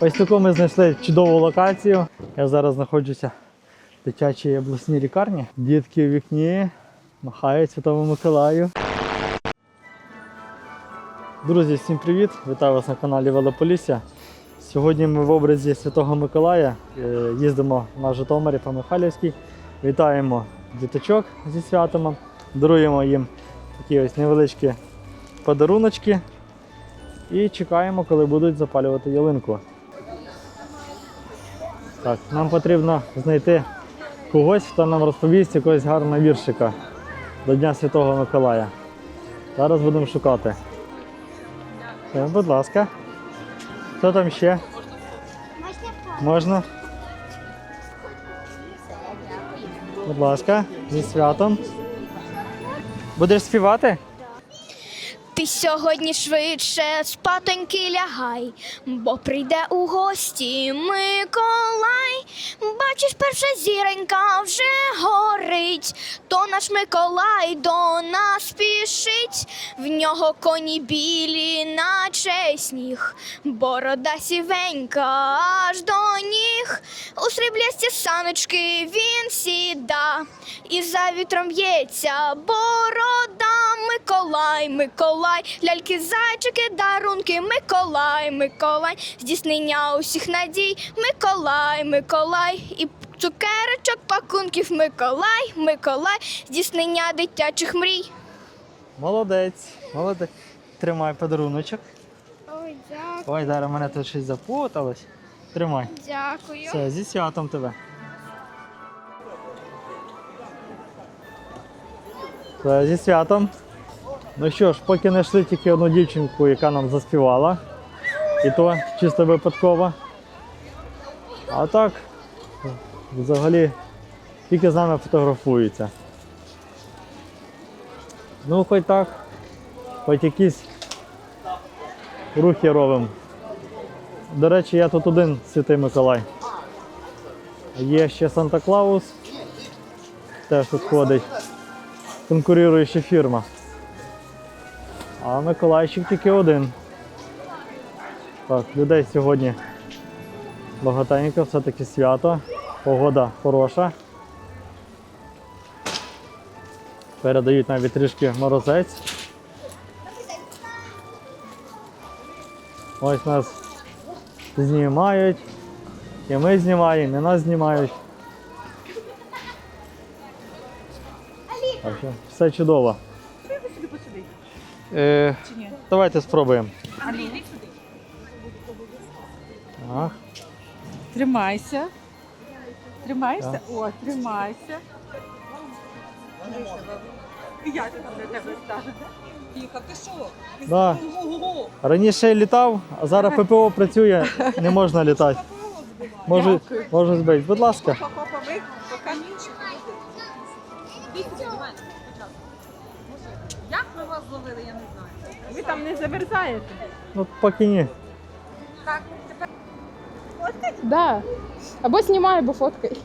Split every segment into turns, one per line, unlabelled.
Ось таку ми знайшли чудову локацію. Я зараз знаходжуся в дитячій обласній лікарні. Дітки в вікні махають Святому Миколаю. Друзі, всім привіт! Вітаю вас на каналі Велополісся. Сьогодні ми в образі Святого Миколая е, їздимо на Житомирі по Михайлівській. Вітаємо діточок зі святом, даруємо їм такі ось невеличкі подаруночки і чекаємо, коли будуть запалювати ялинку. Так, нам потрібно знайти когось, хто нам розповість якогось гарного віршика до Дня Святого Миколая. Зараз будемо шукати. Е, Будь ласка. Хто там ще? Можна? Будь ласка, зі святом. Будеш співати?
Сьогодні швидше спатоньки лягай, бо прийде у гості Миколай. Бачиш, перша зіронька вже горить, то наш Миколай до нас спішить. В нього коні білі, наче сніг, борода сівенька аж до ніг. У сріблясті саночки він сіда, і за вітром б'ється борода. Миколай, Миколай, ляльки, зайчики, дарунки, Миколай, Миколай, здійснення усіх надій, Миколай, Миколай, і цукерочок, пакунків, Миколай, Миколай, здійснення дитячих мрій.
Молодець, молодець. Тримай подаруночок.
Ой, дякую,
Ой, зараз мене тут щось запуталось. Тримай.
дякую.
Все, зі святом тебе. Все, зі святом. Ну що ж, поки знайшли тільки одну дівчинку, яка нам заспівала. І то чисто випадково. А так, взагалі, тільки з нами фотографуються. Ну, хоч так, хоч якісь рухи робимо. До речі, я тут один святий Миколай. Є ще Санта Клаус. Теж тут ходить. Конкуруюча фірма. А Миколайчик тільки один. Так, людей сьогодні багатенько, все-таки свято. Погода хороша. Передають навіть трішки морозець. Ось нас знімають. І ми знімаємо, і нас знімають. Так що все чудово. Е, давайте спробуємо. Так.
Тримайся. Тримаєшся? О, тримайся. Я тут для тебе ставлю. Тихо, ти що?
Да.
Ого-го.
Раніше літав, а зараз ППО працює, не можна літати. Може, може збити. Будь ласка.
Папа, ви. Як ми вас зловили, я не знаю. Ви там не замерзаєте?
Ну поки ні.
Так, тепер
Да. Або знімай, або фоткай.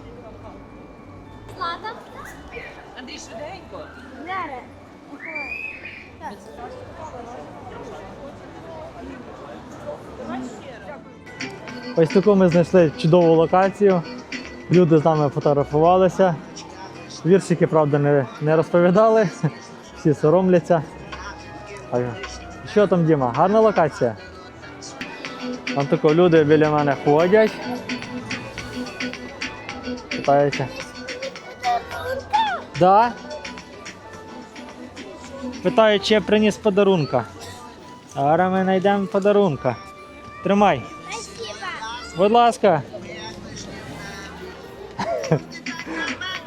Андрій швиденько.
Ось таку ми знайшли чудову локацію. Люди з нами фотографувалися. Віршики, правда, не, не розповідали. Всі соромляться. Що там, Діма? Гарна локація? Там тако люди біля мене ходять. Питаються. Да? Питають, чи я приніс подарунка. Зараз ми знайдемо подарунка. Тримай. Будь ласка.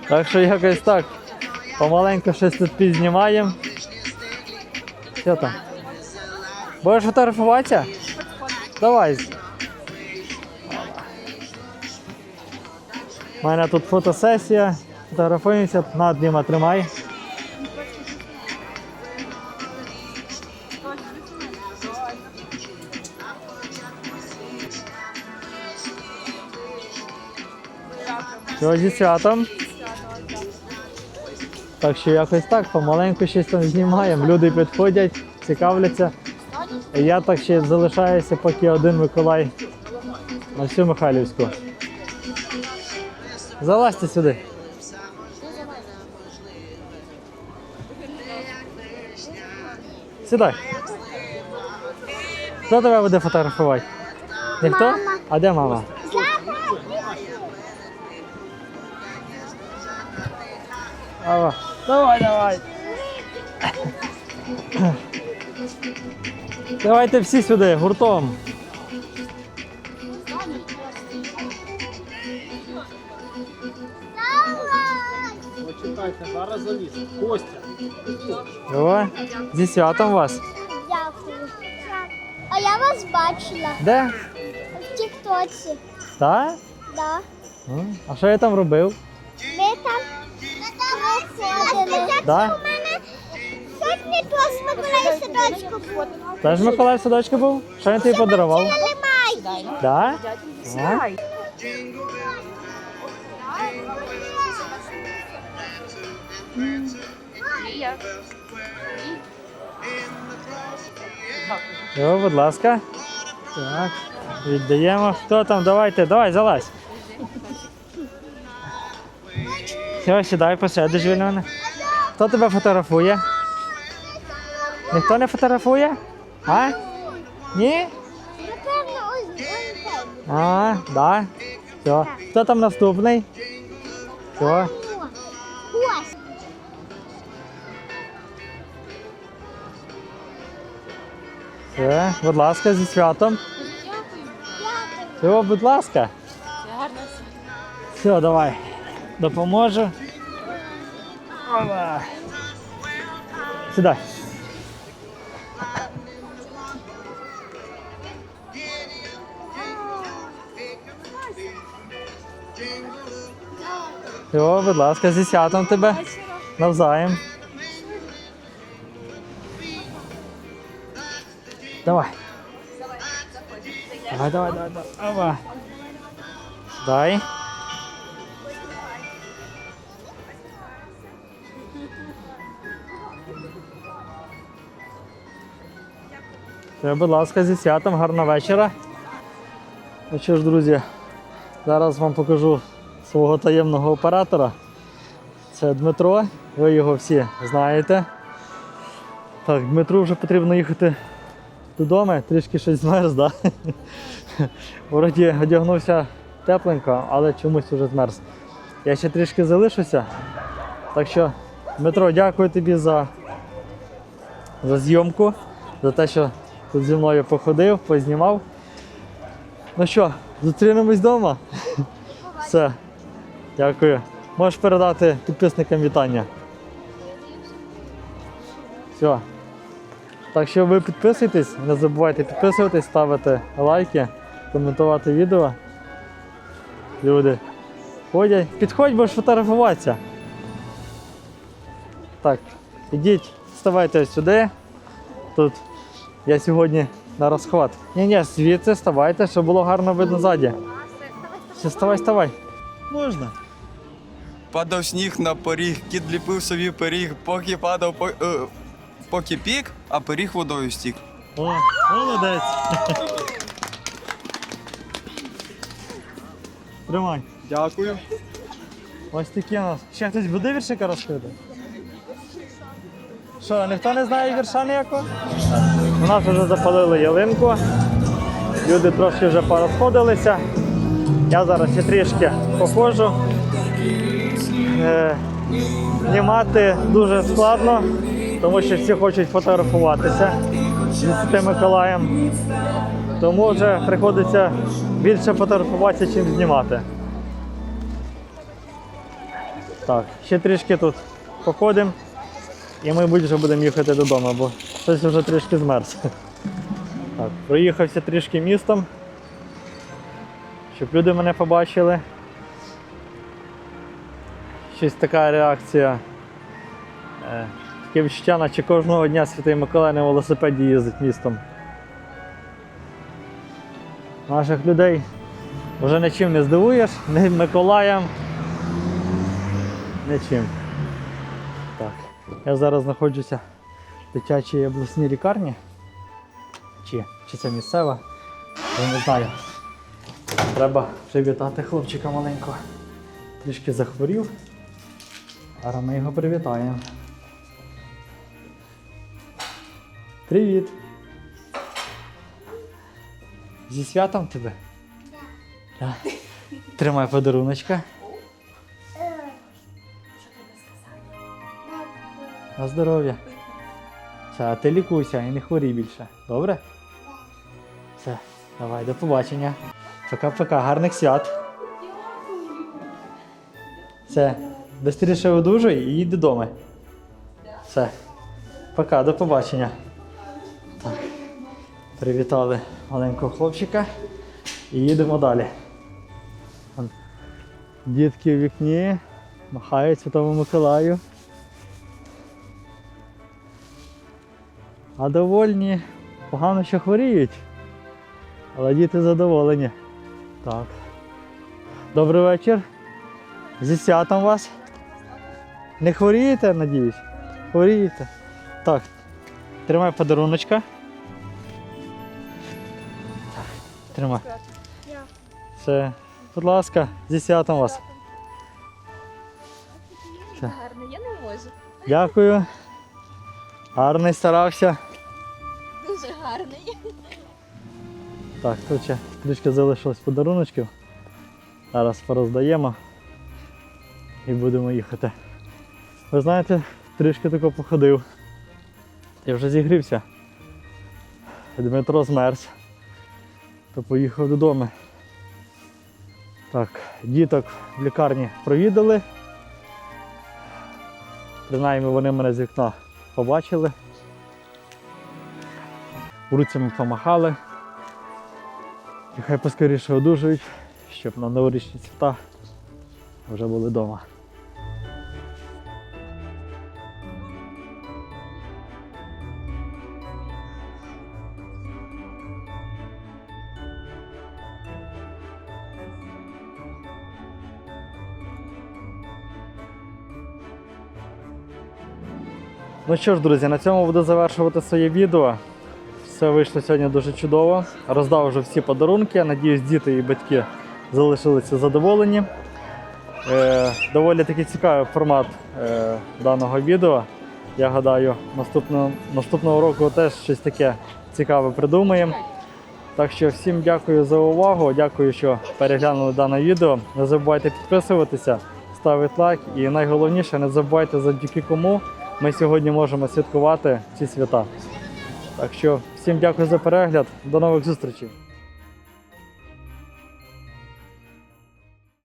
так що якось так. Помаленьку щось тут підзнімаємо. Що там? Будеш фотографуватися? Давай. У мене тут фотосесія. Фотографуємося. На, Діма, тримай. Зі святом. Так що якось так, помаленьку щось там знімаємо. Люди підходять, цікавляться. Я так ще залишаюся, поки один Миколай на всю Михайлівську. Залазьте сюди. Сідай. Хто тебе буде фотографувати? Ніхто? А де мама? Ава. Давай, давай. Давайте всі сюди, гуртом.
Почекайте, зараз заліз. Костя.
Давай. Зі святом вас.
Дякую. А я вас бачила
Де?
в Тіктоці.
Так?
Да.
М, А що я там робив?
Ми там виходили.
Да?
Сьогодні клас Миколай садочку був.
Теж Миколай в садочку був? Що він тобі подарував?
Немає.
Да? А? О, будь ласка. Так. Віддаємо. Хто там? Давайте, давай, залазь. Все, сідай, посидиш біля мене. Хто тебе фотографує? Ніхто не фотографує? А? Ні? А, да. Все. Хто там наступний? Все. Все. Будь ласка, зі святом. Все, будь ласка. Все, давай. Допоможу. Опа. Сідай. Все, будь ласка, зі святом тебе. Навзаєм. Давай. Давай, давай, давай, давай. Дай. Будь ласка, зі святом, гарного вечора. Ну що ж, друзі, зараз вам покажу свого таємного оператора. Це Дмитро, ви його всі знаєте. Так, Дмитру вже потрібно їхати додому, трішки щось змерз, да? Вроді одягнувся тепленько, але чомусь вже змерз. Я ще трішки залишуся. Так що, Дмитро, дякую тобі за, за зйомку, за те, що тут зі мною походив, познімав. Ну що, зустрінемось вдома? Все. Дякую. Можеш передати підписникам вітання. Все. Так що ви підписуйтесь, не забувайте підписуватись, ставити лайки, коментувати відео. Люди ходять. Підходь, будеш фотографуватися. Так, ідіть, ставайте ось сюди. Тут я сьогодні на розхват. Ні-ні, звідси ставайте, щоб було гарно видно ззаді. Все, ставай, ставай. Можна.
Падав сніг на поріг, кіт ліпив собі пиріг, поки падав, по, е, поки пік, а пиріг водою стік.
О, молодець. Тримай.
Дякую.
Ось такі у нас. Ще хтось буде віршика розкрити? Що, ніхто не знає вірша ніякого? У нас вже запалили ялинку. Люди трошки вже порозходилися. Я зараз ще трішки походжу. Е, знімати дуже складно, тому що всі хочуть фотографуватися з Святим Миколаєм. Тому вже приходиться більше фотографуватися, чим знімати. Так, ще трішки тут походимо і ми вже будемо їхати додому, бо щось вже трішки змерз. Так, проїхався трішки містом, щоб люди мене побачили. Щось така реакція. Е, таке відчуття, наче кожного дня Святий Миколай на велосипеді їздить містом. Наших людей вже нічим не здивуєш, ні Миколаєм, нічим. Так. Я зараз знаходжуся дитячій обласній лікарні. Чи, чи це місцева? Я не знаю. Треба привітати хлопчика маленького. Трішки захворів. Зараз ми його привітаємо. Привіт! Зі святом тебе? Да. Тримай подаруночка. На здоров'я. Все, а ти лікуйся і не хворій більше. Добре? Все, давай, до побачення. Пока-пока, гарних свят. Все, бистріше одужуй і їдь додому. Все. Пока, до побачення. Так. Привітали маленького хлопчика і їдемо далі. Дітки в вікні махають Святому Миколаю. А довольні погано, що хворіють. Але діти задоволені. Так. Добрий вечір. Зі святом вас. Не хворієте, надіюсь? Хворієте. Так. Тримай подаруночка. Тримай. Все. Будь ласка, зі святом вас.
Гарно, я не можу.
Дякую. Гарний старався.
Дуже гарний.
Так, тут ще трішки залишилось подаруночків. Зараз пороздаємо і будемо їхати. Ви знаєте, трішки тако походив. Я вже зігрівся. Дмитро змерз. То поїхав додому. Так, діток в лікарні провідали. Принаймні вони мене з вікна побачили. Руцями помахали. І хай поскоріше одужують, щоб на новорічні свята вже були вдома. Ну що ж, друзі, на цьому буду завершувати своє відео. Все вийшло сьогодні дуже чудово. Роздав вже всі подарунки. Надіюсь, діти і батьки залишилися задоволені. Е, доволі такий цікавий формат е, даного відео. Я гадаю, наступного, наступного року теж щось таке цікаве придумаємо. Так що всім дякую за увагу. Дякую, що переглянули дане відео. Не забувайте підписуватися, ставити лайк і найголовніше, не забувайте завдяки кому ми сьогодні можемо святкувати ці свята. Так що всім дякую за перегляд. До нових зустрічей.